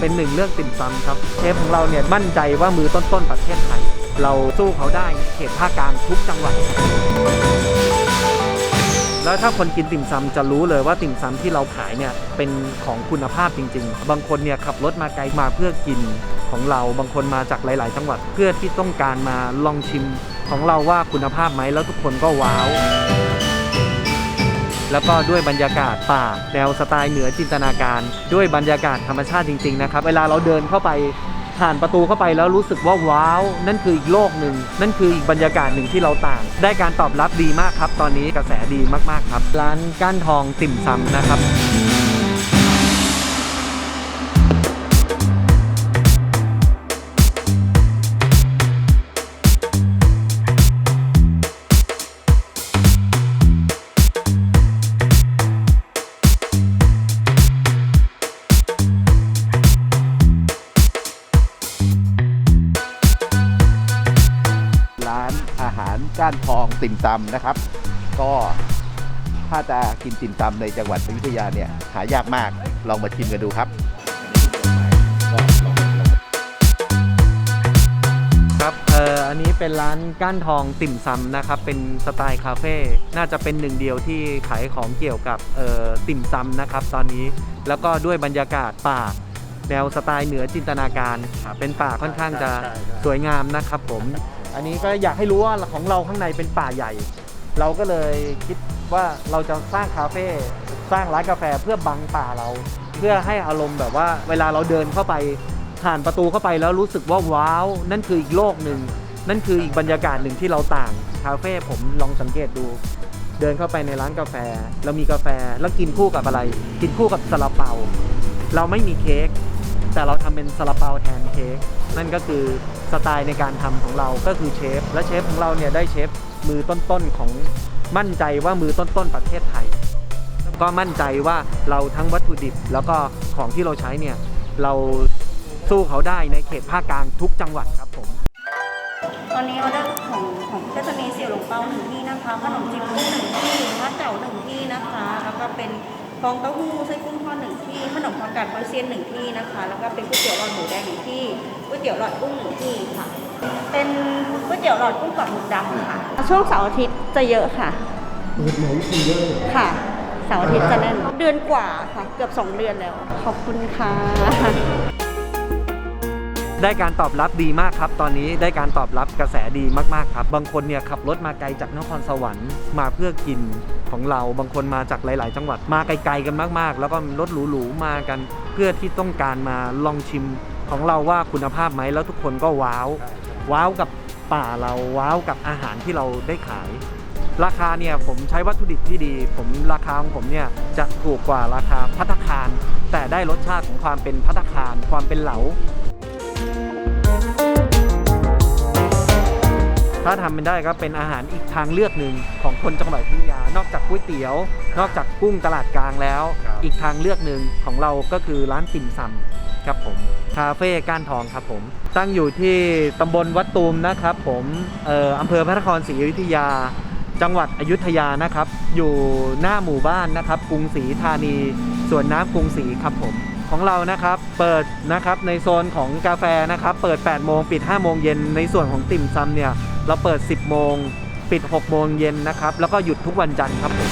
เป็นหนึ่งเรื่องติ่มซำครับเชฟของเราเนี่ยมั่นใจว่ามือต้นๆประเทศไทย เราสู้เขาได้เขตภาคกลางทุกจังหวัดแล้วถ้าคนกินติ่มซำจะรู้เลยว่าติ่มซำที่เราขายเนี่ยเป็นของคุณภาพจริง ๆ บางคนเนี่ยขับรถมาไกลมาเพื่อกินของเรา บางคนมาจากหลาย ๆ จังหวัด เพื่อที่ต้องการมาลองชิมของเราว่าคุณภาพไหมแล้วทุกคนก็ว้าว แล้วก็ด้วยบรรยากาศป่าแนวสไตล์เหนือจินตนาการ ด้วยบรรยากาศธรรมชาติจริงๆนะครับ เวลาเราเดินเข้าไปผ่านประตูเข้าไปแล้วรู้สึกว่าว้าว นั่นคืออีกโลกหนึ่ง นั่นคืออีกบรรยากาศหนึ่งที่เราต่าง ได้การตอบรับดีมากครับ ตอนนี้กระแสดีมากๆครับ ร้านก้านทองติ่มซำนะครับ ก้านทองติ่มซำนะครับ ก็ถ้าจะกินติ่มซำในจังหวัดอยุธยาเนี่ยหายากมากลองมาชิมกันดูครับ ครับเอ่ออันนี้เป็นร้านก้านทองติ่มซำนะครับ เป็นสไตล์คาเฟ่น่าจะเป็นหนึ่งเดียวที่ขายของเกี่ยวกับเอ่อติ่มซำนะครับ ตอนนี้แล้วก็ด้วยบรรยากาศป่า แนวสไตล์เหนือจินตนาการ เป็นป่าค่อนข้างจะสวยงามนะครับผม อันนี้ก็อยากให้รู้ว่าของเราข้างในเป็นป่าใหญ่ เราก็เลยคิดว่าเราจะสร้างคาเฟ่สร้างร้านกาแฟเพื่อบังป่าเรา เพื่อให้อารมณ์แบบว่า เวลาเราเดินเข้าไปผ่านประตูเข้าไปแล้วรู้สึกว่าว้าว นั่นคืออีกโลกหนึ่งนั่นคืออีกบรรยากาศหนึ่งที่เราต่างคาเฟ่ผมลองสังเกตดู เดินเข้าไปในร้านกาแฟเรามีกาแฟแล้วกินคู่กับอะไร กินคู่กับซาลาเปา เราไม่มีเค้ก แต่เราทำเป็นซาลาเปาแทนเค้กนั่นก็คือสไตล์ในการทำของเราก็คือเชฟ และเชฟของเราเนี่ยได้เชฟมือต้นๆของมั่นใจว่ามือต้นๆประเทศไทย ก็มั่นใจว่าเราทั้งวัตถุดิบแล้วก็ของที่เราใช้เนี่ยเราสู้เขาได้ในเขตภาคกลางทุกจังหวัดครับผมตอนนี้ออเดอร์ของของก็จะมีเสี่ยวหลงเปาหนึ่งที่นะคะขนมจีบหนึ่งที่ข้าวเจ๋าหนึ่งที่นะคะ แล้วก็เป็น ฟองเต้าหู้ไส้กุ้งทอดหนึ่งที่ขนมผักกาดปอยเซียนหนึ่งที่นะคะ แล้วก็เป็นก๋วยเตี๋ยวหลอดหมูแดงหนึ่งที่ก๋วยเตี๋ยวหลอดกุ้งหนึ่งที่ค่ะ เป็นก๋วยเตี๋ยวหลอดกุ้งกับหมึกดำค่ะ ช่วงเสาร์อาทิตย์จะเยอะค่ะเปิดไหนคนเยอะค่ะเสาร์อาทิตย์จะแน่นเดือนกว่าค่ะ เกือบสองเดือนแล้ว ขอบคุณค่ะ ได้การตอบรับดีมากครับ ตอนนี้ได้การตอบรับกระแสดีมากๆครับ บางคนเนี่ยขับรถมาไกลจากนครสวรรค์มาเพื่อกินของเรา บางคนมาจากหลาย ๆ จังหวัดมาไกลๆกันมากๆ แล้วก็รถหรูๆมากัน เพื่อที่ต้องการมาลองชิมของเราว่าคุณภาพไหมแล้วทุกคนก็ว้าวว้าวกับป่าเราว้าวกับอาหารที่เราได้ขาย ราคาเนี่ยผมใช้วัตถุดิบที่ดี ผมราคาของผมเนี่ยจะถูกกว่าราคาพัตตาคาร แต่ได้รสชาติของความเป็นพัตตาคาร ความเป็นเหลา ถ้าทำเป็นได้ก็เป็นอาหารอีกทางเลือกหนึ่งของคนจังหวัดอยุธยานอกจากก๋วยเตี๋ยว นอกจากกุ้งตลาดกลางแล้ว อีกทางเลือกหนึ่งของเราก็คือร้านติ่มซำครับผมคาเฟ่ก้านทองครับผม ตั้งอยู่ที่ตำบลวัดตูมนะครับผมเอ่ออำเภอพระนครศรีอยุธยา จังหวัดอยุธยานะครับ อยู่หน้าหมู่บ้านนะครับกรุงศรีธานีสวนน้ำกรุงศรีครับผมของเรานะครับเปิดนะครับในโซนของกาแฟนะครับ เปิด 8 โมงปิด 5 โมงเย็นในส่วนของติ่มซำเนี่ย เราเปิด 10 โมง ปิด 6 โมงเย็นนะครับ แล้วก็หยุดทุกวันจันทร์ครับผม